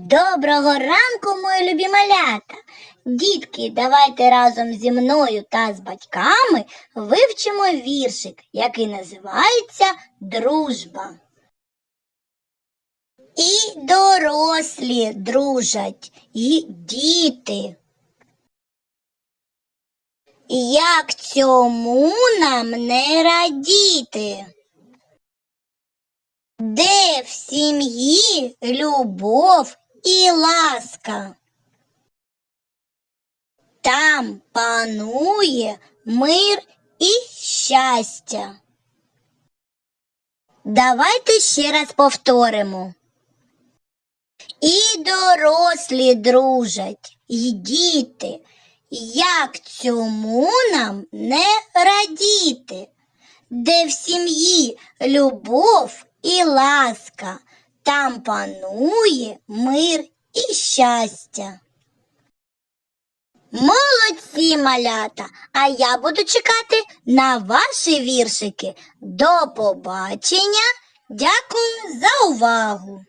Доброго ранку, мої любі малята! Дітки, давайте разом зі мною та з батьками вивчимо віршик, який називається Дружба. І дорослі дружать, і діти. Як цьому нам не радіти? Де в сім'ї любов і ласка? Там панує мир і щастя. Давайте ще раз повторимо. І дорослі дружать, і діти. Як цьому нам не радіти? де в сім'ї любов і ласка, там панує мир і щастя. Молодці малята, а я буду чекати на ваші віршики. До побачення. Дякую за увагу.